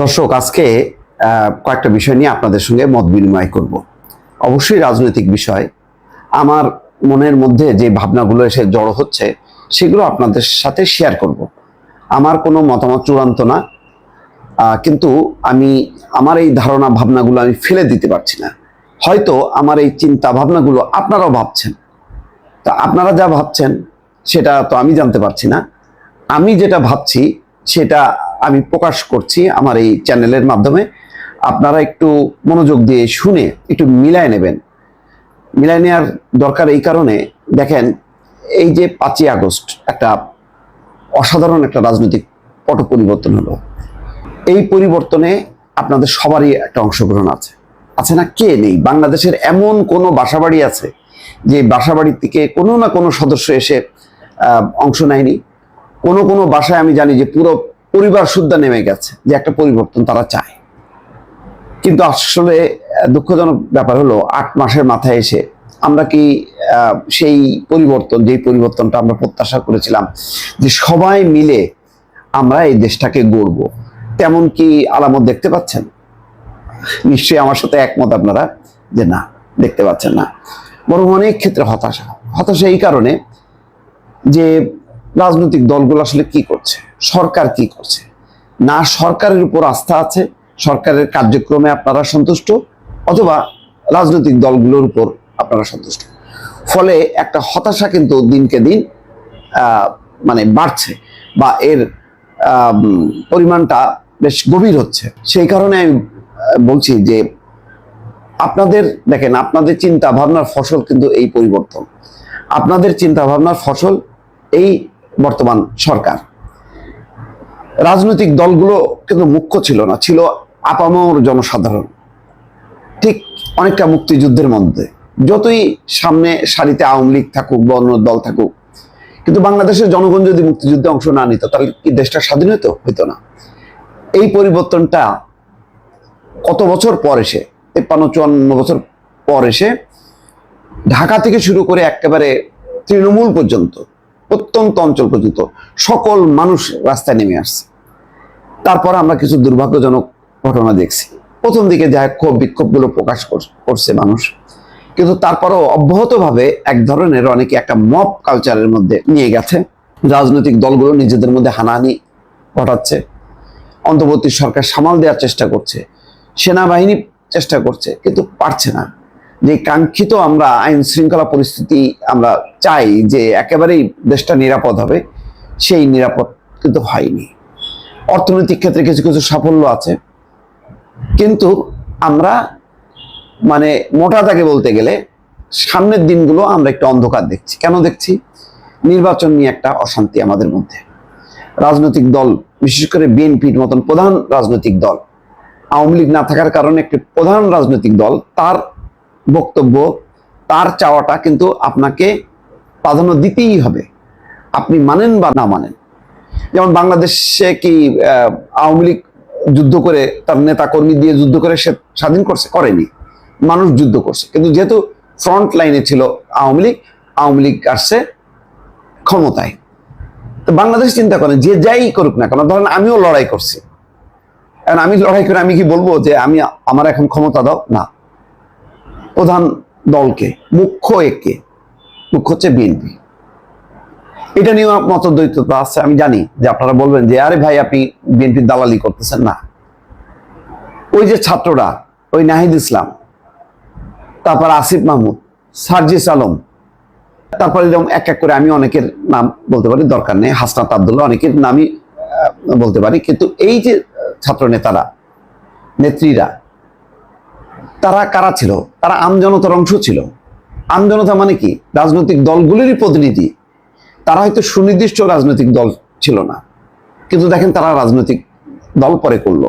দর্শক, আজকে কয়েকটা বিষয় নিয়ে আপনাদের সঙ্গে মত বিনিময় করব। অবশ্যই রাজনৈতিক বিষয়। আমার মনের মধ্যে যে ভাবনাগুলো এসে জড়ো হচ্ছে, সেগুলো আপনাদের সাথে শেয়ার করব। আমার কোনো মতামত চূড়ান্ত না। কিন্তু আমি, আমার এই ধারণা, ভাবনাগুলো আমি ফেলে দিতে পারছি না। হয়তো আমার এই চিন্তা, ভাবনাগুলো আপনারাও ভাবছেন। তা আপনারা যা ভাবছেন, সেটা তো আমি জানতে পারছি না। আমি যেটা ভাবছি, সেটা আমি প্রকাশ করছি আমার এই চ্যানেলের মাধ্যমে। আপনারা একটু মনোযোগ দিয়ে শুনে একটু মিলায় নেবেন। মিলায় নেওয়ার দরকার এই কারণে, দেখেন, এই যে পাঁচই আগস্ট একটা অসাধারণ একটা রাজনৈতিক পট পরিবর্তন হলো। এই পরিবর্তনে আপনাদের সবারই একটা অংশগ্রহণ আছে। আছে না কে নেই? বাংলাদেশের এমন কোনো বাসাবাড়ি আছে যে বাসাবাড়ির থেকে কোনো না কোনো সদস্য এসে অংশ নেয়নি? কোনো কোনো বাসায় আমি জানি যে পুরো পরিবার সুদ্ধা নেমে গেছে যে একটা পরিবর্তন তারা চায়। কিন্তু আসলে দুঃখজনক ব্যাপার হলো, আট মাসের মাথায় এসে আমরা কি সেই পরিবর্তন, যেই পরিবর্তনটা আমরা প্রত্যাশা করেছিলাম, যে সবাই মিলে আমরা এই দেশটাকে গড়ব। তেমন কি আলামত দেখতে পাচ্ছেন? নিশ্চয়ই আমার সাথে একমত আপনারা যে না, দেখতে পাচ্ছেন না। বরং অনেক ক্ষেত্রে হতাশা। হতাশা এই কারণে যে রাজনৈতিক দলগুলো আসলে কি করছে? সরকার কি করছে? না সরকারের উপর আস্থা আছে, সরকারের কার্যক্রমে আপনারা সন্তুষ্ট, অথবা রাজনৈতিক দলগুলোর উপর আপনারা সন্তুষ্ট। ফলে একটা হতাশা কিন্তু দিনকে দিন মানে বাড়ছে বা এর পরিমাণটা বেশ গভীর হচ্ছে। সেই কারণে আমি বলছি যে আপনাদের, দেখেন আপনাদের চিন্তা ভাবনার ফসল কিন্তু এই পরিবর্তন। আপনাদের চিন্তা ভাবনার ফসল এই বর্তমান সরকার। রাজনৈতিক দলগুলো কিন্তু মুখ্য ছিল না, ছিল আপামর জনসাধারণ। ঠিক অনেকটা মুক্তিযুদ্ধের মধ্যে। যতই সামনে সারিতে আওয়ামী লীগ থাকুক বা অন্য দল থাকুক, কিন্তু বাংলাদেশের জনগণ যদি মুক্তিযুদ্ধে অংশ না নিত, তাহলে কি দেশটা স্বাধীন হতো হইতো না। এই পরিবর্তনটা কত বছর পর এসে, তেপ্পান্ন, চুয়ান্ন বছর পর এসে ঢাকা থেকে শুরু করে একেবারে তৃণমূল পর্যন্ত প্রত্যন্ত অঞ্চল পর্যন্ত সকল মানুষ রাস্তায় নেমে আসছে। তারপর আমরা কিছু দুর্ভাগ্যজনক ঘটনা দেখছি। প্রথম দিকে যা ক্ষোভ বিক্ষোভগুলো প্রকাশ কর- করছে মানুষ। কিন্তু তারপরও অব্যাহতভাবে এক ধরনের অনেকে একটা মপ কালচারের মধ্যে নিয়ে গেছে। রাজনৈতিক দলগুলো নিজেদের মধ্যে হানাহানি ঘটাচ্ছে। অন্তর্বর্তী সরকার সামাল দেওয়ার চেষ্টা করছে। সেনাবাহিনী চেষ্টা করছে, কিন্তু পারছে না। যে কাঙ্ক্ষিত আমরা আইন শৃঙ্খলা পরিস্থিতি আমরা চাই যে একেবারেই দেশটা নিরাপদ হবে, সেই নিরাপদ কিন্তু হয়নি। অর্থনৈতিক ক্ষেত্রে কিছু কিছু সাফল্য আছে, কিন্তু আমরা মানে মোটা দাগে বলতে গেলে সামনের দিনগুলো আমরা একটু অন্ধকার দেখছি। কেন দেখছি? নির্বাচন নিয়ে একটা অশান্তি আমাদের মধ্যে। রাজনৈতিক দল, বিশেষ করে বিএনপির মতন প্রধান রাজনৈতিক দল, আওয়ামী লীগ না থাকার কারণে একটি প্রধান রাজনৈতিক দল, তার বক্তব্য, তার চাওয়াটা কিন্তু আপনাকে প্রাধান্য দিতেই হবে। আপনি মানেন বা না মানেন। যেমন বাংলাদেশে কি আওয়ামী লীগ যুদ্ধ করে, তার নেতা কর্মী দিয়ে যুদ্ধ করে সে স্বাধীন করছে? করেনি। মানুষ যুদ্ধ করছে। কিন্তু যেহেতু ফ্রন্ট লাইনে ছিল আওয়ামী লীগ আওয়ামী লীগ আসছে ক্ষমতায়। তো বাংলাদেশ চিন্তা করেন, যে যাই করুক না কেন, ধরেন আমিও লড়াই করছি। এখন আমি লড়াই করে আমি কি বলব যে, আমি, আমার এখন ক্ষমতা দাও? না। প্রধান দলকে, মুখ্য একে, মুখ্য হচ্ছে বিএনপি। এটা নিয়ে মতদ্বৈততা আছে, আমি জানি যে আপনারা বলবেন যে, আরে ভাই, আপনি বিএনপির দালালি করতেছেন। না। ওই যে ছাত্ররা, ওই নাহিদ ইসলাম, তারপর আসিফ মাহমুদ, সার্জিস আলম, তারপরে যেমন এক এক করে আমি অনেকের নাম বলতে পারি, দরকার নেই, হাসনাত আবদুল্লাহ অনেকের নামই বলতে পারি। কিন্তু এই যে ছাত্র নেতারা নেত্রীরা তারা কারা ছিল? তারা আমজনতার অংশ ছিল। আমজনতা মানে কি? রাজনৈতিক দলগুলিরই প্রতিনিধি। তারা হয়তো সুনির্দিষ্ট রাজনৈতিক দল ছিল না। কিন্তু দেখেন তারা রাজনৈতিক দল পরে করল।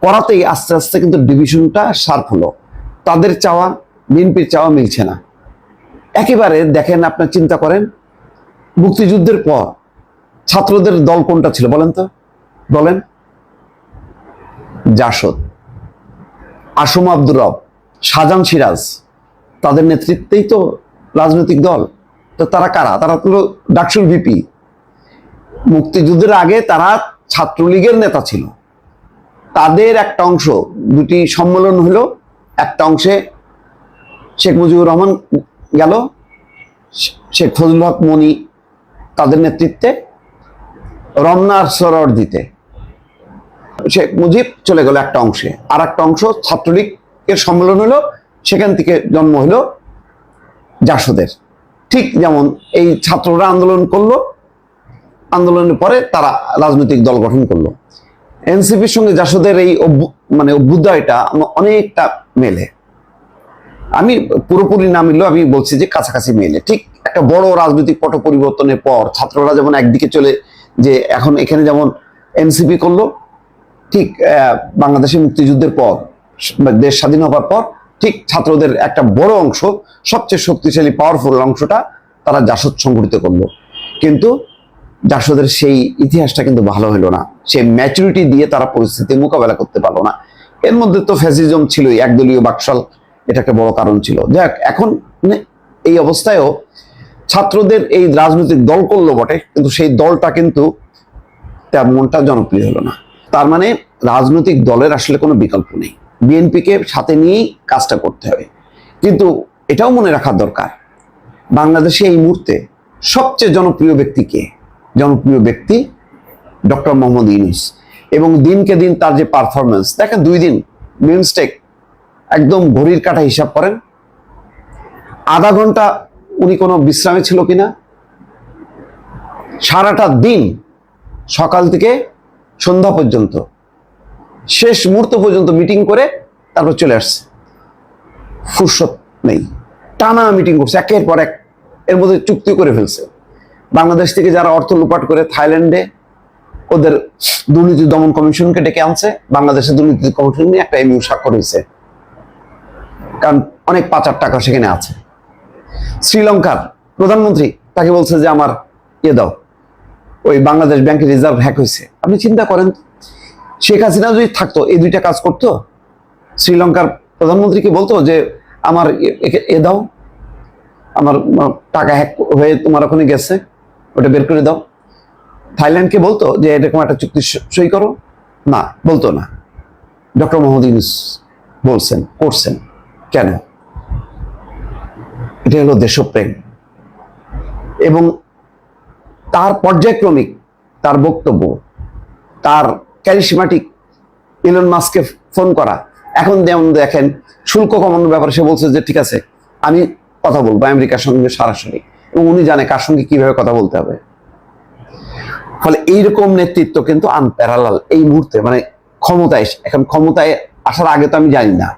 করাতেই আস্তে আস্তে কিন্তু ডিভিশনটা শার্প হলো। তাদের চাওয়া, বিএনপির চাওয়া মিলছে না। একেবারে দেখেন আপনার চিন্তা করেন, মুক্তিযুদ্ধের পর ছাত্রদের দল কোনটা ছিল বলেন তো? বলেন, জাসদ। আসম আব্দুর রব, শাহজাহান সিরাজ, তাদের নেতৃত্বেই তো রাজনৈতিক দল। তো তারা কারা? তারা তো ডাকসুর ভিপি। মুক্তিযুদ্ধের আগে তারা ছাত্রলীগের নেতা ছিল। তাদের একটা অংশ, দুটি সম্মেলন হলো, একটা অংশে শেখ মুজিবুর রহমান গেল, শেখ ফজলুল হক মনি তাদের নেতৃত্বে, রমনার সরর দিতে। শেখ মুজিব চলে গেল একটা অংশে। আর একটা অংশ ছাত্রলীগের সম্মেলন হলো, সেখান থেকে জন্ম হলো জাসদের। ঠিক যেমন এই ছাত্ররা আন্দোলন করল, আন্দোলনের পরে তারা রাজনৈতিক দল গঠন করল। এনসিপির সঙ্গে জাসদের এই মানে অভ্যুদয়টা অনেকটা মেলে। আমি পুরোপুরি না মিললেও আমি বলছি যে কাছাকাছি মেলে। ঠিক একটা বড় রাজনৈতিক পট পরিবর্তনের পর ছাত্ররা যেমন একদিকে চলে, যে এখন এখানে যেমন এনসিপি করল ঠিক বাংলাদেশের মুক্তিযুদ্ধের পর দেশ স্বাধীন হওয়ার পর, ঠিক ছাত্রদের একটা বড় অংশ, সবচেয়ে শক্তিশালী পাওয়ারফুল অংশটা তারা জাসদ সংগঠিত করল। কিন্তু জাসদের সেই ইতিহাসটা কিন্তু ভালো হলো না। সেই ম্যাচুরিটি দিয়ে তারা পরিস্থিতি মোকাবেলা করতে পারল না। এর মধ্যে তো ফ্যাসিজম ছিলই, একদলীয় বাকশাল, এটা একটা বড় কারণ ছিল। যাক, এখন মানে এই অবস্থায়ও ছাত্রদের এই রাজনৈতিক দল করল বটে, কিন্তু সেই দলটা কিন্তু তেমনটা জনপ্রিয় হলো না। তার মানে রাজনৈতিক দলের আসলে কোনো বিকল্প নেই। বিএনপিকে সাথে নিয়েই কাজটা করতে হবে। কিন্তু এটাও মনে রাখার দরকার, বাংলাদেশে এই মুহূর্তে সবচেয়ে জনপ্রিয় ব্যক্তি কে? জনপ্রিয় ব্যক্তি ডক্টর মোহাম্মদ ইউনুস। এবং দিনকে দিন তার যে পারফরমেন্স দেখেন দুই দিন মিনস্টেক একদম ঘড়ির কাটা হিসাব করেন। আধা ঘণ্টা উনি কোনো বিশ্রামে ছিল কিনা? সারাটা দিন সকাল থেকে সন্ধ্যা পর্যন্ত। শেষ মুহূর্ত পর্যন্ত মিটিং করে তারপর চলে আসছে। ফুরসত নেই। টানা মিটিং করছে, একের পর এক। এর মধ্যে চুক্তি করে ফেলছে। বাংলাদেশ থেকে যারা অর্থ লুপাট করে থাইল্যান্ডে, ওদের দুর্নীতি দমন কমিশনকে ডেকে আনছে। বাংলাদেশের দুর্নীতি কমিশন নিয়ে একটা এমইউ স্বাক্ষর হয়েছে। কারণ অনেক পাচার টাকা সেখানে আছে। শ্রীলঙ্কার প্রধানমন্ত্রী তাকে বলছে যে, আমার ইয়ে দাও। ওই বাংলাদেশ ব্যাংকের রিজার্ভ হ্যাক হয়েছে। আপনি চিন্তা করেন, শেখ হাসিনা যদি থাকতো, এই দুইটা কাজ করতো, শ্রীলঙ্কার প্রধানমন্ত্রীকে বলতো যে, আমার এ- দাও, আমার টাকা হ্যাক হয়ে তোমার ওখানে গেছে, ওটা বের করে দাও। থাইল্যান্ডকে বলতো যে, এরকম একটা চুক্তি সই করো। না, বলতো না। ডক্টর মোহাম্মদ ইউনুস বলছেন, করছেন। কেন? এটা হলো দেশপ্রেম। এবং তার পর্যায়ক্রমিক তার বক্তব্য, তার ক্যারিসমাটিক ইলন মাস্ককে ফোন করা। এখন যেমন দেখেন, শুল্ক কমানোর ব্যাপারে সে বলছে যে, ঠিক আছে, আমি কথা বলব আমেরিকার সঙ্গে সরাসরি এবং উনি জানে কার সঙ্গে কীভাবে কথা বলতে হবে। ফলে এইরকম নেতৃত্ব কিন্তু আনপ্যারালাল এই মুহূর্তে মানে ক্ষমতায় এখন ক্ষমতায় আসার আগে তো আমি জানি না।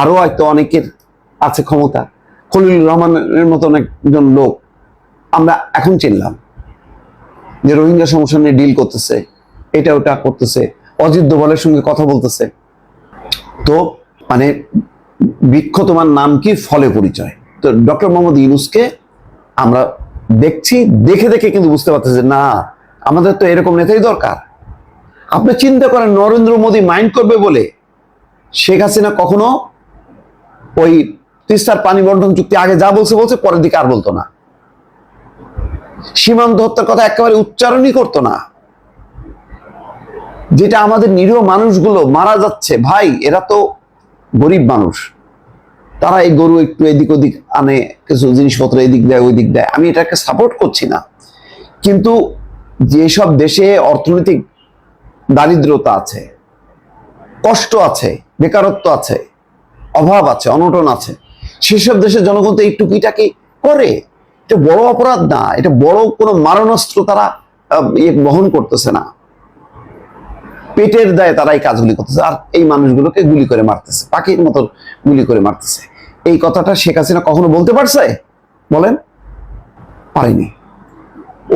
আরও হয়তো অনেকের আছে ক্ষমতা। খলিলুর রহমানের মতন একজন লোক আমরা এখন চিনলাম। যে রোহিঙ্গা সমস্যা নিয়ে ডিল করতেছে এটা ওটা করতেছে, অজিত দোভালের সঙ্গে কথা বলতেছে। তো মানে বৃক্ষ তোমার নাম কি? ফলে পরিচয়। তো ডক্টর মোহাম্মদ ইউনুসকে আমরা দেখছি, দেখে দেখে কিন্তু বুঝতে পারতেছি যে না, আমাদের তো এরকম নেতাই দরকার। আপনি চিন্তা করেন, নরেন্দ্র মোদী মাইন্ড করবে বলে শেখ হাসিনা কখনো ওই তিস্তার পানি বন্টন চুক্তি আগে যা বলছে বলছে, পরের দিকে আর বলতো না। সীমান্ত হত্যার কথা একেবারে উচ্চারণই করতো না। যেটা আমাদের নিরীহ মানুষগুলো মারা যাচ্ছে, ভাই, এরা তো গরিব মানুষ। তারা এই গরু একটু এদিক ওদিক আনে, কিছু জিনিসপত্র এদিক দেয় ওই দিক দেয়। আমি এটাকে সাপোর্ট করছি না। কিন্তু যেসব দেশে অর্থনৈতিক দারিদ্রতা আছে, কষ্ট আছে, বেকারত্ব আছে, অভাব আছে, অনটন আছে, সেসব দেশের জনগণ তো এই টুকিটাকি করে। এটা বড় অপরাধ না, এটা বড় কোনো মারণাস্ত্র তারা ইয়ে বহন করতেছে না। পেটের দায়ে তারা এই কাজগুলি করতেছে, আর এই মানুষগুলোকে গুলি করে মারতেছে, পাখির মতন গুলি করে মারতেছে। এই কথাটা শেখ হাসিনা কখনো বলতে পারছে? বলেন? পারেনি।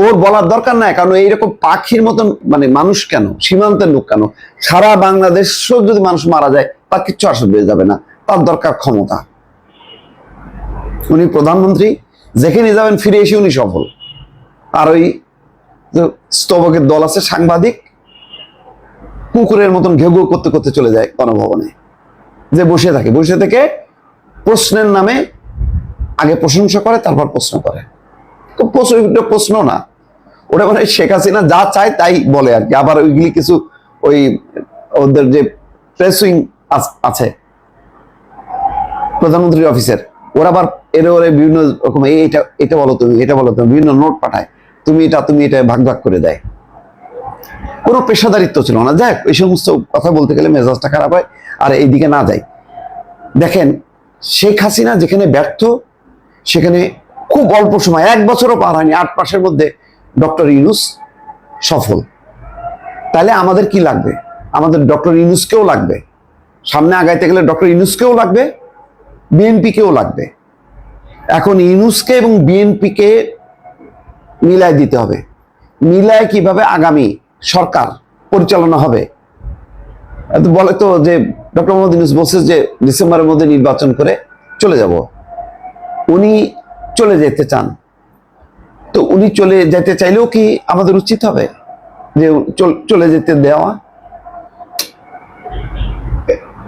ওর বলার দরকার নাই, কারণ এইরকম পাখির মতন মানে মানুষ কেন? সীমান্তের লোক কেন? সারা বাংলাদেশ যদি মানুষ মারা যায়, তার কিচ্ছু আসবে যাবে না, তার দরকার ক্ষমতা। উনি প্রধানমন্ত্রী যেখানে যাবেন ফিরে এসে উনি সফল। আর ওই স্তবকের দল আছে, সাংবাদিক কুকুরের মতন ঘেউ করতে করতে চলে যায় গণভবনে। যে বসে থাকে, বসে থেকে প্রশ্নের নামে আগে প্রশংসা করে, তারপর প্রশ্ন করে। প্রশ্ন না। ওটা মানে শেখ হাসিনা যা চায় তাই বলে আর কি। আবার ওইগুলি কিছু ওই ওদের যে প্রেস আছে, প্রধানমন্ত্রীর অফিসের ওরা আবার এর ওরে বিভিন্ন রকম, এই এটা এটা বলো তুমি, এটা বলো তুমি, বিভিন্ন নোট পাঠায়। তুমি এটা তুমি এটা ভাগ ভাগ করে দেয়। কোনো পেশাদারিত্ব ছিল না। যাক এই সমস্ত কথা বলতে গেলে মেজাজটা খারাপ হয়, আর এইদিকে না যায় দেখেন, শেখ হাসিনা যেখানে ব্যর্থ, সেখানে খুব অল্প সময়, এক বছরও পার হয়নি, আট মাসের মধ্যে ডক্টর ইউনুস সফল। তাহলে আমাদের কি লাগবে? আমাদের ডক্টর ইউনুসকেও লাগবে। সামনে আগাইতে গেলে ডক্টর ইউনুসকেও লাগবে, বিএনপিকেও লাগবে। এখন ইউনুসকে এবং বিএনপিকে মিলায় দিতে হবে। মিলায় কীভাবে আগামী সরকার পরিচালনা হবে? বলে তো যে ডক্টর মোহাম্মদ ইউনুস বলছে যে ডিসেম্বরের মধ্যে নির্বাচন করে চলে যাব। উনি চলে যেতে চান। তো উনি চলে যেতে চাইলেও কি আমাদের উচিত হবে যে চলে যেতে দেওয়া?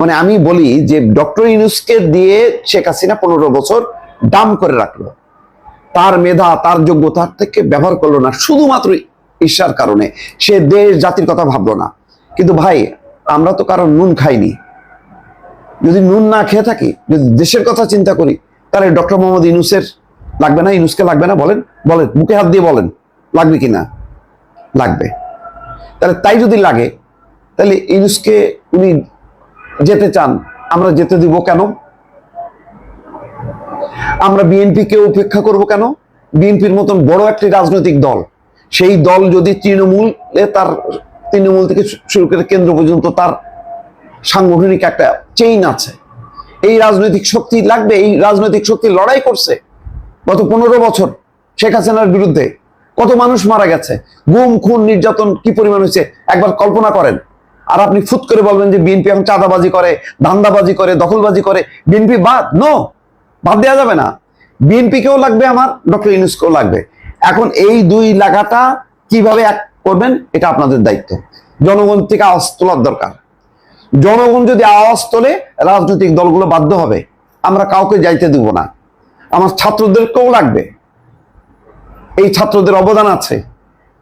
মানে আমি বলি যে ডক্টর ইউনুসকে দিয়ে শেখ হাসিনা পনেরো বছর দাম করে রাখল। তার মেধা, তার যোগ্যতার থেকে ব্যবহার করল না, শুধুমাত্র ঈর্ষার কারণে। সে দেশ জাতির কথা ভাবলো না। কিন্তু ভাই, আমরা তো কারণ নুন খাইনি। যদি নুন না খেয়ে থাকি, যদি দেশের কথা চিন্তা করি, তাহলে ডক্টর মোহাম্মদ ইনুসের লাগবে না ইনুসকে লাগবে না? বলেন বলেন, মুখে হাত দিয়ে বলেন, লাগবে কি না? লাগবে। তাহলে তাই যদি লাগে, তাহলে ইউনুসকে উনি যেতে চান, আমরা যেতে দিব কেন? আমরা বিএনপিকে উপেক্ষা করব কেন? বিএনপির মতন বড় একটি রাজনৈতিক দল, সেই দল যদি তৃণমূলে তার তৃণমূল থেকে শুরু করে কেন্দ্র পর্যন্ত তার সাংগঠনিক একটা চেইন আছে, এই রাজনৈতিক শক্তি লাগবে, এই রাজনৈতিক শক্তি লড়াই করছে গত পনেরো বছর শেখ হাসিনার বিরুদ্ধে। কত মানুষ মারা গেছে, গুম, খুন, নির্যাতন কি পরিমাণ হয়েছে, একবার কল্পনা করেন। আর আপনি ফুট করে বলবেন যে বিএনপি এখন চাঁদাবাজি করে, ধান্দাবাজি করে, দখলবাজি করে, বিএনপি বাদ? নো বাদ দেওয়া যাবে না। বিএনপিকেও লাগবে আমার, ডক্টর ইউনুসকেও লাগবে। এখন এই দুই লাগাটা কীভাবে এক করবেন, এটা আপনাদের দায়িত্ব। জনগণ থেকে আওয়াজ তোলার দরকার। জনগণ যদি আওয়াজ তোলে, রাজনৈতিক দলগুলো বাধ্য হবে। আমরা কাউকে যাইতে দিব না। আমার ছাত্রদেরকেও লাগবে। এই ছাত্রদের অবদান আছে।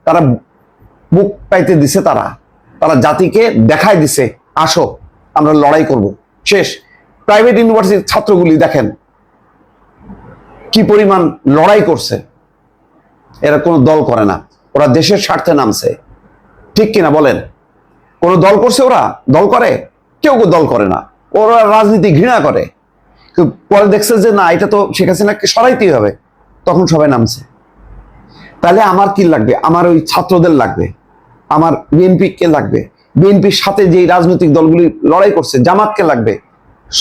তারা বুক পাইতে দিছে তারা। তারা জাতিকে দেখায় দিছে, আসো, আমরা লড়াই করব। শেষ। প্রাইভেট ইউনিভার্সিটির ছাত্রগুলি দেখেন। কি পরিমাণ লড়াই করছে, এরা কোনো দল করে না। ওরা দেশের স্বার্থে নামছে। ঠিক কিনা বলেন? কোনো দল করছে ওরা? দল করে? কেউ কেউ দল করে না। ওরা রাজনীতি ঘৃণা করে। পরে দেখছে যে, না, এটা তো শেখ হাসিনাকে সরাইতেই হবে। তখন সবাই নামছে। তাহলে আমার কি লাগবে? আমার ওই ছাত্রদের লাগবে? আমার বিএনপিকে লাগবে? বিএনপির সাথে যে রাজনৈতিক দলগুলি লড়াই করছে, জামাতকে লাগবে?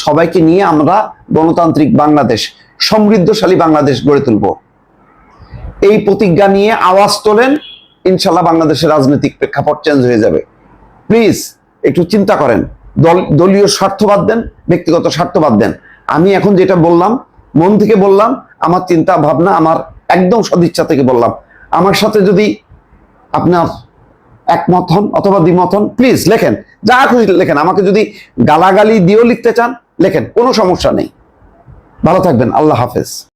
সবাইকে নিয়ে আমরা গণতান্ত্রিক বাংলাদেশ, সমৃদ্ধশালী বাংলাদেশ গড়ে তুলব। এই প্রতিজ্ঞা নিয়ে আওয়াজ তোলেন, ইনশাল্লাহ বাংলাদেশের রাজনৈতিক প্রেক্ষাপট চেঞ্জ হয়ে যাবে। প্লিজ একটু চিন্তা করেন। দল, দলীয় স্বার্থ বাদ দেন, ব্যক্তিগত স্বার্থ বাদ দেন। আমি এখন যেটা বললাম, মন থেকে বললাম, আমার চিন্তা ভাবনা, আমার একদম সদিচ্ছা থেকে বললাম। আমার সাথে যদি আপনার একমত হন অথবা দ্বিমত হন প্লিজ লেখেন, যা খুশি লেখেন। আমাকে যদি গালাগালি দিয়েও লিখতে চান লেখেন কোনো সমস্যা নেই। ভালো থাকবেন আল্লাহ হাফেজ।